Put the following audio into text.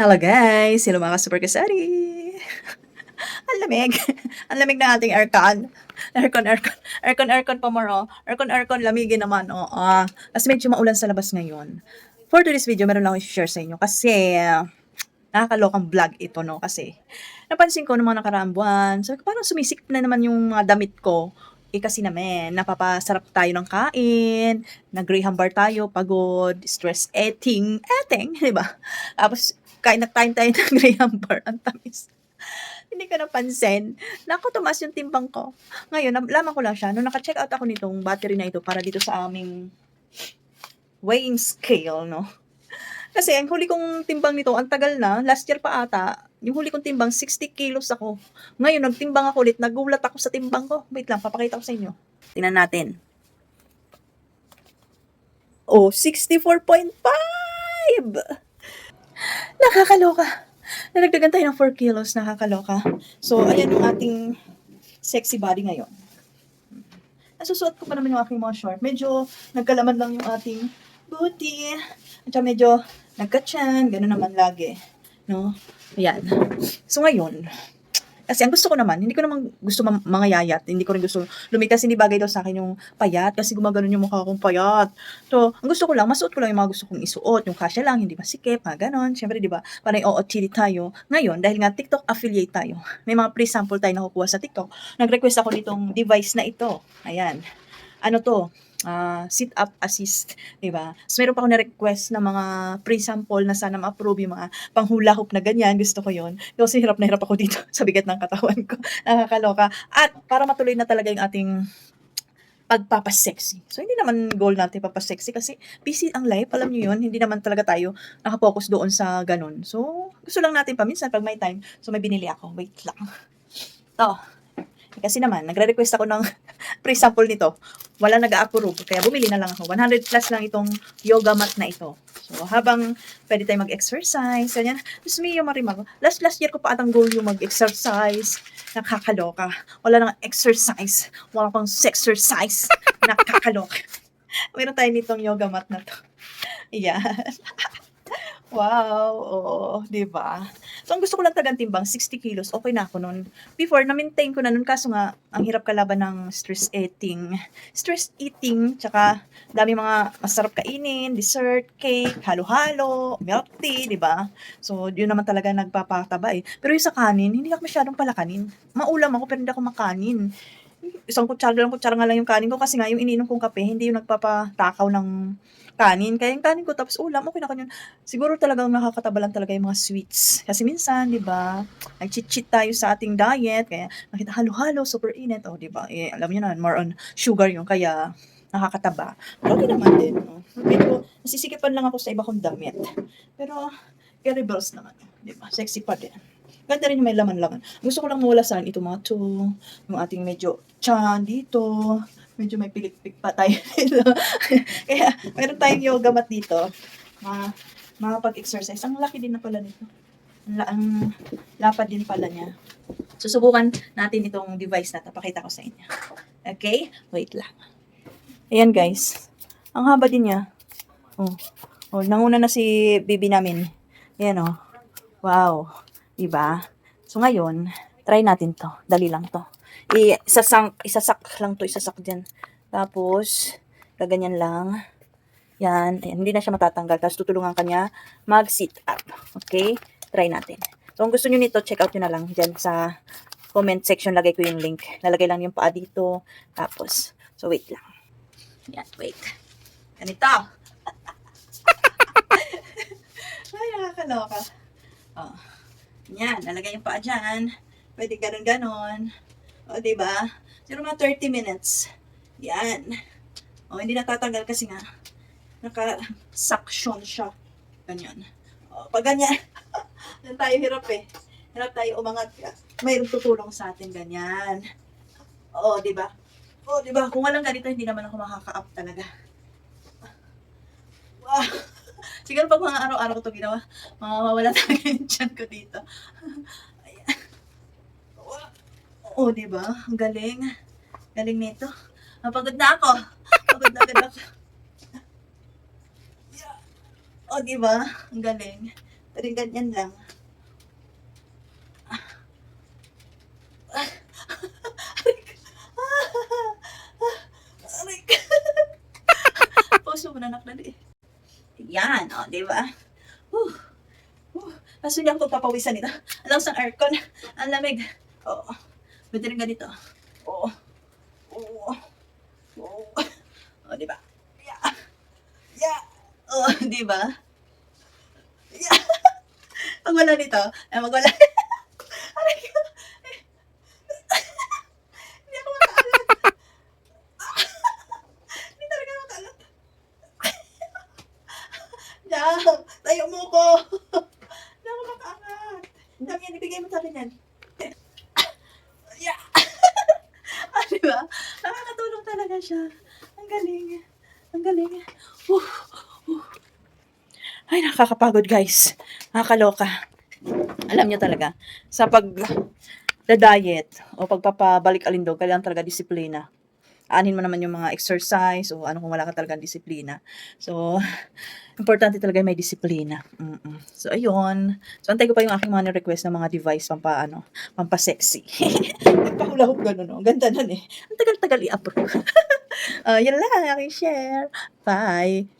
Hello guys! Hello mga super kasari! Ang lamig! Ang lamig na ating aircon. Aircon, aircon. Aircon, aircon pa more, oh. Aircon, aircon, lamigin naman, oh. Ah, Kasi medyo maulan sa labas ngayon. For today's video, meron lang ako i-share sa inyo kasi ah, nakakalokang vlog ito, no? Kasi napansin ko noong mga nakaraang buwan, sabi parang sumisikip na naman yung mga damit ko. Eh kasi naman, napapasarap tayo ng kain, nag-graham bar tayo, pagod, stress eating, eating, di ba? Tapos, kain na time tayo ng graham bar, ang tamis. Hindi ko napansin. Naku, tumaas yung timbang ko. Ngayon, nalaman ko lang siya. Nung naka-check out ako nitong battery na ito para dito sa aming weighing scale, no? Kasi ang huli kong timbang nito, ang tagal na, last year pa ata, yung huli kong timbang, 60 kilos ako. Ngayon, nagtimbang ako ulit, nagulat ako sa timbang ko. Wait lang, papakita ko sa inyo. Tingnan natin. Oh, 64.5! Nakakaloka. Nalagdagan tayo ng 4 kilos, nakakaloka. So, ayan yung ating sexy body ngayon. Nasusuot ko pa naman yung aking mga short. Medyo nagkalaman lang yung ating booty. At medyo nagka-chan. Ganun naman lagi. No? Ayan. So, ngayon, kasi ang gusto ko naman, hindi ko naman gusto ma- mga yayat. Hindi ko rin gusto lumikas. Hindi bagay daw sa akin yung payat kasi gumaganon yung mukha kong payat. So, ang gusto ko lang, masuot ko lang yung mga gusto kong isuot. Yung kasya lang, hindi masikip, mga ganon. Siyempre, di ba, parang OOTD tayo. Ngayon, dahil nga TikTok affiliate tayo, may mga pre-sample tayo nakukuha sa TikTok. Nag-request ako nitong device na ito. Ayan. Ano to? Ah, sit-up assist, di ba? So, meron pa ako na-request na mga pre-sample na sana ma-approve yung mga panghula hoop na ganyan. Gusto ko yon Kasi hirap na hirap ako dito sa bigat ng katawan ko. Nakakaloka. At para matuloy na talaga yung ating pagpapasexy. So, hindi naman goal natin papasexy kasi busy ang life. Alam niyo yun, hindi naman talaga tayo nakapokus doon sa ganun. So, gusto lang natin paminsan pag may time. So, may binili ako. Wait lang. To. Kasi naman, nagre-request ako ng pre-sample nito. Wala nag-approve. Kaya bumili na lang ako. 100 plus lang itong yoga mat na ito. So, habang pwede tayo mag-exercise, ganyan. Tapos may yung marimag. Last, last year ko pa atang goal yung mag-exercise. Nakakaloka. Wala nang exercise. Wala pang sexercise. Nakakaloka. Meron tayo nitong yoga mat na to. Yan. Wow, oo, 'di ba? So, ang gusto ko lang tagang timbang 60 kilos, okay na ako noon. Before, na-maintain ko na noon kaso nga, ang hirap kalaban ng stress eating. Stress eating, tsaka dami mga masarap kainin, dessert, cake, halo-halo, milk tea, 'di ba? So, yun naman talaga nagpapataba eh. Pero yung sa kanin, hindi ako masyadong palakanin. Maulam ako pero hindi ako makanin. Isang kutsara lang, kutsara nga lang yung kanin ko kasi nga yung iniinom kong kape, hindi yung nagpapatakaw ng kanin. Kaya yung kanin ko tapos ulam, okay na ko yun. Siguro talagang nakakatabalan talaga yung mga sweets. Kasi minsan, di ba, nag-cheat-cheat tayo sa ating diet. Kaya nakita halo-halo, super init. O, di ba? Eh, alam niyo na, more on sugar yung kaya nakakataba. Pero okay naman din. No? Medyo nasisikipan lang ako sa iba kong damit. Pero, bells naman. Di ba? Sexy pa din. Ganda rin may laman-laman. Gusto ko lang mawalasan ito mga to. Yung ating medyo chan dito. Medyo may pilik-pik pa tayo dito. Kaya, meron tayong yoga mat dito. Mga, makapag-exercise. Ang laki din na pala nito. Ang, la- ang lapad din pala niya. Susubukan natin itong device na ito. Pakita ko sa inyo. Okay? Wait lang. Ayan guys. Ang haba din niya. Oh. Oh, nanguna na si baby namin. Ayan oh. Wow. Diba? So ngayon, try natin to. Dali lang to. Isasang, isasak lang to, isasak dyan. Tapos, gaganyan lang. Yan. Ayan, hindi na siya matatanggal. Tapos tutulungan kanya mag-sit up. Okay? Try natin. So, kung gusto nyo nito, check out nyo na lang dyan sa comment section. Lagay ko yung link. Lalagay lang yung paa dito. Tapos, so wait lang. Yan, wait. Ganito. Ay, nakakaloka. Oh. Yan, lalagay yung paa dyan. Pwede ganon-ganon. O, ba? Siguro mga 30 minutes. Yan. O, hindi natatanggal kasi nga, naka-suction siya. Ganyan. O, pag ganyan, yan tayo hirap eh. Hirap tayo umangat. Mayroong tutulong sa atin, ganyan. O, ba? O, di ba? Kung walang ganito, hindi naman ako makaka-up talaga. Wow. Siguro pag mga araw-araw ko ito ginawa, mawawala talaga yung tiyan ko dito. Oo, di ba? Ang galing. Galing nito. Napagod na ako. Pagod na agad ako. O, di ba? Ang galing. Pero ganyan lang. Aray ka. Pause mo muna, anak, dali. Yan, o, di ba? Whew. Whew. Kaso ako papawisan nito. Alam sa aircon. Ang lamig. Oo. Pwede rin ganito. Oo. Oo. Oo. O, di ba? Yeah. Yeah. Oo, di ba? Yeah. Pag wala nito, ay magwala. Aray ko. Hindi ako makaalat. Hindi talaga makaalat. Jam, tayo mo ko. Ako makaangat. Dami yan, ibigay mo sa akin yan. Yeah. ah, di ba? Nakakatulong talaga siya. Ang galing. Ang galing. Whew. Whew. Ay, nakakapagod guys. Nakakaloka. Alam niyo talaga, sa pag diet o pagpapabalik alindog, kailangan talaga disiplina. Aanin mo naman yung mga exercise o ano kung wala ka talagang disiplina. So, importante talaga may disiplina. Mm-mm. So, ayun. So, antay ko pa yung aking mga request ng mga device pampa, ano, pampa-sexy. Nagpahula-hoop gano'n, no? Ang ganda nun eh. Ang tagal-tagal i-approve. uh, yun lang ang aking share. Bye!